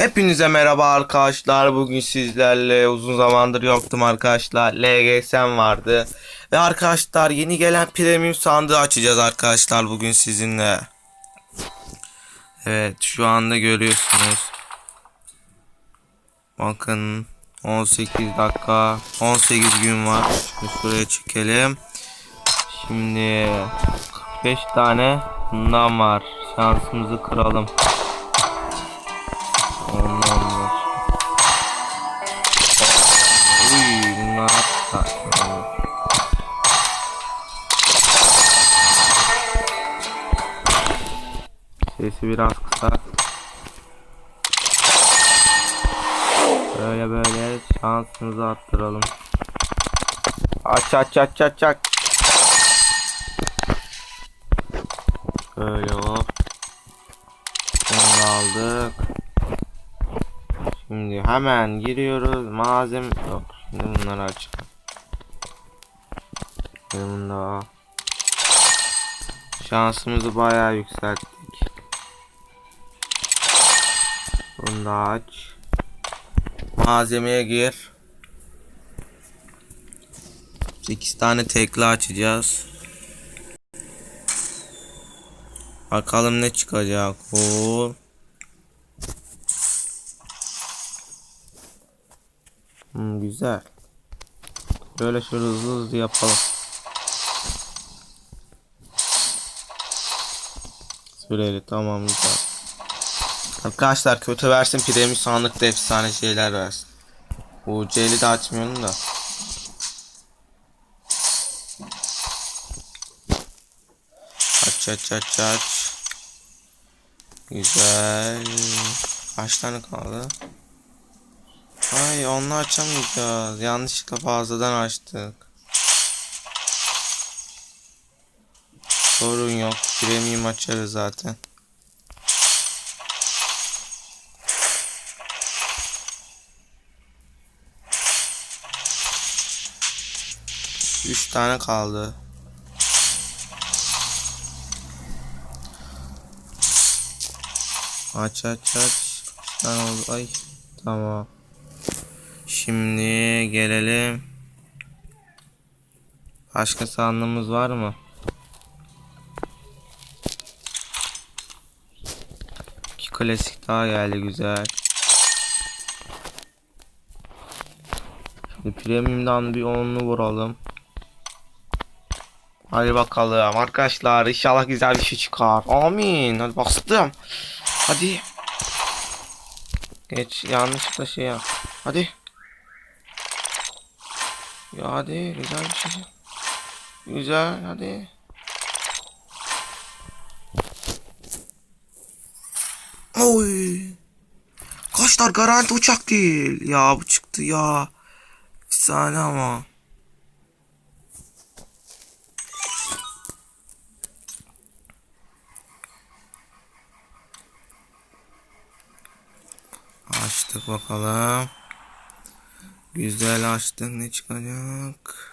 Hepinize merhaba arkadaşlar. Bugün sizlerle uzun zamandır yoktum arkadaşlar. LGS'm vardı. Ve arkadaşlar yeni gelen premium sandığı açacağız arkadaşlar bugün sizinle. Evet şu anda görüyorsunuz. Bakın 18 dakika 18 gün var. Şimdi şuraya çekelim. Şimdi 45 tane bundan var. Şansımızı kıralım. Sesi biraz kısa. Böyle böyle şansımızı arttıralım. Aç aç aç aç aç. Böyle hop. Bunu aldık. Şimdi hemen giriyoruz. Malzeme yok. Şimdi bunları aç. Bunu da Şansımızı bayağı yükselttik. Bunu da aç. Malzemeye gir. 8 tane tekli açacağız. Bakalım ne çıkacak. Oo. Hmm, güzel. Böyle şöyle hızlı hızlı yapalım. Süreli tamam güzel. Arkadaşlar kötü versin premium sandıkta efsane şeyler versin. Bu C'li de açmıyorum da. Aç aç aç aç. Güzel. Kaç tane kaldı? Ay onu açamayacağız. Yanlışlıkla fazladan açtık. Sorun yok. Premium açarız zaten. Üç tane kaldı. Aç aç aç. Tane oldu? Ay. Tamam. Şimdi gelelim. Başka sandığımız var mı? İki klasik daha geldi güzel. Şimdi premium'dan bir onlu vuralım. Hadi bakalım arkadaşlar inşallah güzel bir şey çıkar. Amin. Hadi bastım. Hadi. Geç yanlışlıkla şey yap. Hadi. Ya hadi güzel bir şey. Güzel hadi. Oy. Kaçlar garanti uçak değil. Ya bu çıktı ya. Efsane ama. Açtık bakalım. Güzel açtık. Ne çıkacak?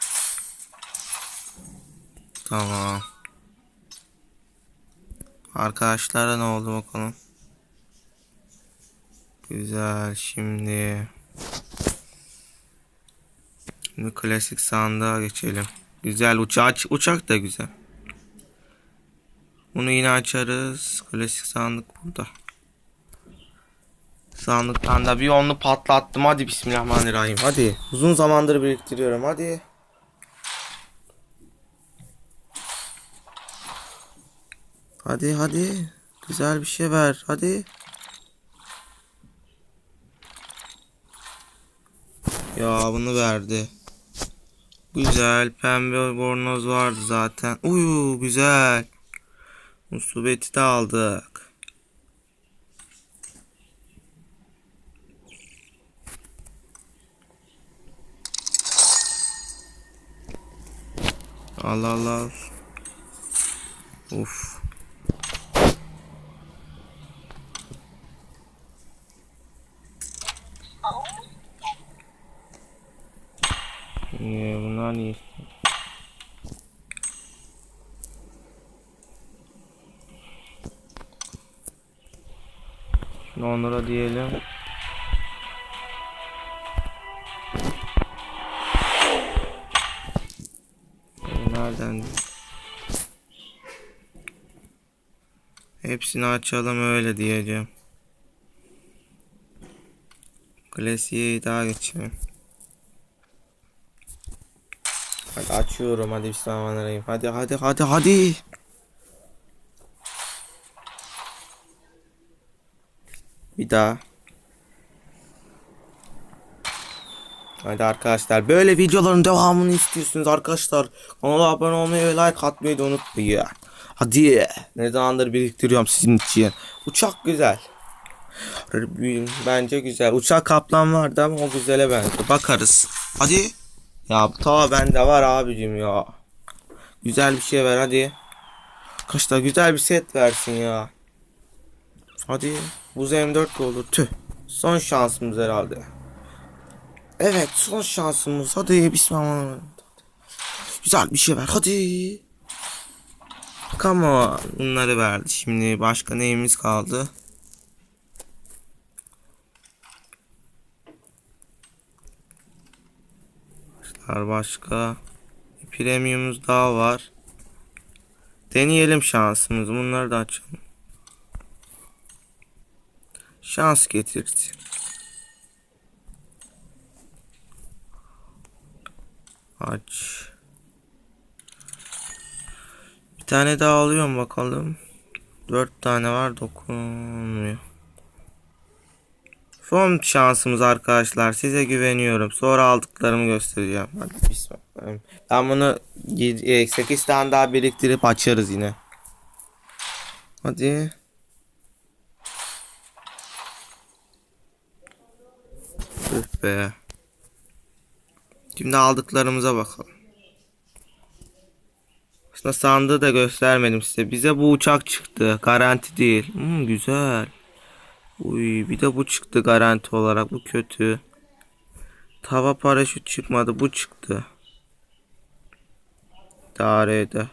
Tamam. Arkadaşlara ne oldu bakalım. Güzel. Şimdi Şimdi klasik sandığa geçelim. Güzel uçak uçak da güzel. Bunu yine açarız. Klasik sandık burada. Sandıktan da bir onlu patlattım. Hadi bismillahirrahmanirrahim. Hadi. Uzun zamandır biriktiriyorum. Hadi. Hadi hadi. Güzel bir şey ver. Hadi. Ya bunu verdi. Güzel. Pembe bornoz vardı zaten. Uyu güzel. Musibeti de aldık. Allah Allah. Uf. Niye bunlar niye? Şimdi onlara diyelim. De. Hepsini açalım öyle diyeceğim. Klasiğe daha geçelim. Hadi açıyorum hadi bismillahirrahmanirrahim. Hadi hadi hadi hadi. Bir daha. Hadi arkadaşlar böyle videoların devamını istiyorsunuz arkadaşlar. Kanala abone olmayı ve like atmayı da unutmayın. Hadi. Ne zamandır biriktiriyorum sizin için. Uçak güzel. Bence güzel. Uçak kaplan vardı ama o güzele bence. Bakarız. Hadi. Ya ta bende var abicim ya. Güzel bir şey ver hadi. Arkadaşlar güzel bir set versin ya. Hadi. Buz M4 de olur. Tüh. Son şansımız herhalde. Evet son şansımız. Hadi bismillah. Güzel bir şey ver. Hadi. Come on. Bunları verdi. Şimdi başka neyimiz kaldı? Başka başka. Bir premiumumuz daha var. Deneyelim şansımızı. Bunları da açalım. Şans getirdi. Aç. Bir tane daha alıyorum bakalım. Dört tane var dokunmuyor. Son şansımız arkadaşlar. Size güveniyorum. Sonra aldıklarımı göstereceğim. Hadi bismillah. Ben bunu 8 tane daha biriktirip açarız yine. Hadi. Üf be. Şimdi aldıklarımıza bakalım. Aslında sandığı da göstermedim size. Bize bu uçak çıktı. Garanti değil. Hmm, güzel. Uy, bir de bu çıktı garanti olarak. Bu kötü. Tava paraşüt çıkmadı. Bu çıktı. İdare eder.